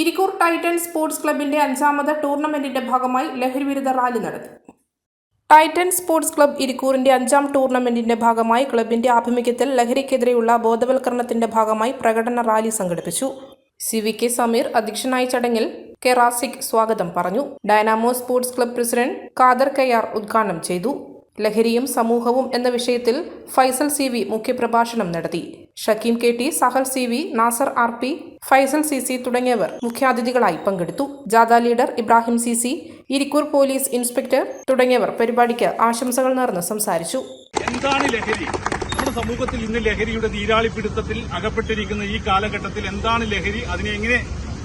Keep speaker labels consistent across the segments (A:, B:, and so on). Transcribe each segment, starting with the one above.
A: Irikkur Titan sports ക്ലബിന്റെ അഞ്ചാമത് ടൂർണമെന്റിന്റെ ഭാഗമായി ലഹരി വിരുദ്ധ റാലി നടത്തി. ടൈറ്റൻ സ്പോർട്സ് ക്ലബ് ഇരിക്കൂറിന്റെ അഞ്ചാം ടൂർണമെന്റിന്റെ ഭാഗമായി ക്ലബിന്റെ ആഭിമുഖ്യത്തിൽ ലഹരിക്കെതിരെയുള്ള ബോധവൽക്കരണത്തിന്റെ ഭാഗമായി പ്രകടന റാലി സംഘടിപ്പിച്ചു. സി വി കെ സമീർ അധ്യക്ഷനായ ചടങ്ങിൽ കെ റാസിക് സ്വാഗതം പറഞ്ഞു. Dynamo sports club president Khader Kayyar ഉദ്ഘാടനം ചെയ്തു. ലഹരിയും സമൂഹവും എന്ന വിഷയത്തിൽ ഫൈസൽ സി വി മുഖ്യപ്രഭാഷണം നടത്തി. Shakeem K T Sahal C V Nasar R P Faisal C C തുടങ്ങിയവർ മുഖ്യാതിഥികളായി പങ്കെടുത്തു. ജാഥ leader Ibrahim C C Irikkur police inspector തുടങ്ങിയവർ പരിപാടിക്ക് ആശംസകൾ നേർന്ന് സംസാരിച്ചു.
B: എന്താണ് ലഹരി? നമ്മുടെ സമൂഹത്തിൽ ഇന്ന് ലഹരിയുടെ നീരാളിപ്പിടുത്തത്തിൽ അകപ്പെട്ടിരിക്കുന്ന ഈ കാലഘട്ടത്തിൽ എന്താണ് ലഹരി? അതിനെ എങ്ങനെ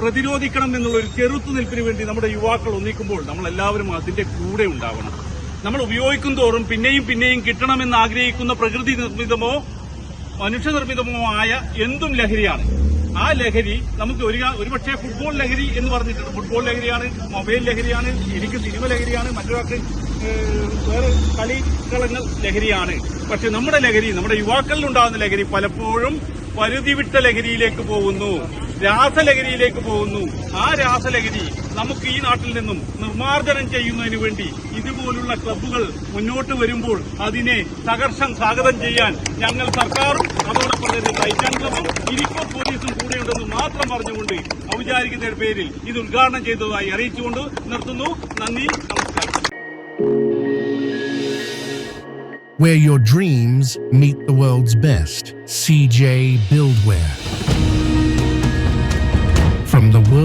B: പ്രതിരോധിക്കണം എന്നുള്ള ഒരു ചെറുത്തുനിൽപ്പിന് വേണ്ടി നമ്മുടെ യുവാക്കൾ ഒന്നിക്കുമ്പോൾ നമ്മൾ എല്ലാവരും അതിന്റെ കൂടെ ഉണ്ടാവണം. നമ്മൾ ഉപയോഗിക്കും തോറും പിന്നെയും പിന്നെയും കിട്ടണമെന്ന് ആഗ്രഹിക്കുന്ന പ്രകൃതി നിർമ്മിതമോ മനുഷ്യനിർമ്മിതമോ ആയ എന്തും ലഹരിയാണ്. ആ ലഹരി നമുക്ക് ഒരു ഒരുപക്ഷെ ഫുട്ബോൾ ലഹരി എന്ന് പറഞ്ഞിട്ടുണ്ട്. ഫുട്ബോൾ ലഹരിയാണ് മൊബൈൽ ലഹരിയാണ് എനിക്ക് സിനിമ ലഹരിയാണ് മറ്റൊരാൾക്ക് വേറെ കളിക്കളങ്ങൾ ലഹരിയാണ്. പക്ഷെ നമ്മുടെ ലഹരി നമ്മുടെ യുവാക്കളിൽ ഉണ്ടാകുന്ന ലഹരി പലപ്പോഴും പരിധി വിട്ട ലഹരിയിലേക്ക് പോകുന്നു. രാസലഹരിയിലേക്ക് പോകുന്നു ആ രാസലഹരി നമുക്ക് ഈ നാട്ടിൽ നിന്നും നിർമ്മാർജനം ചെയ്യുന്നതിന് വേണ്ടി ഇതുപോലുള്ള ക്ലബ്ബുകൾ മുന്നോട്ട് വരുമ്പോൾ അതിനെ തകർഷം സ്വാഗതം ചെയ്യാൻ ഞങ്ങൾ സർക്കാരും അതോടൊപ്പം തന്നെ ടൈറ്റാൻ ക്ലബും ഇരിക്കോ പോലീസും കൂടെയുണ്ടെന്ന് മാത്രം പറഞ്ഞുകൊണ്ട് ഔപചാരികതയുടെ പേരിൽ ഇത് ഉദ്ഘാടനം ചെയ്തതായി അറിയിച്ചുകൊണ്ട് നിർത്തുന്നു നന്ദി നമസ്കാരം
C: where your dreams meet the world's best. CJ Buildware.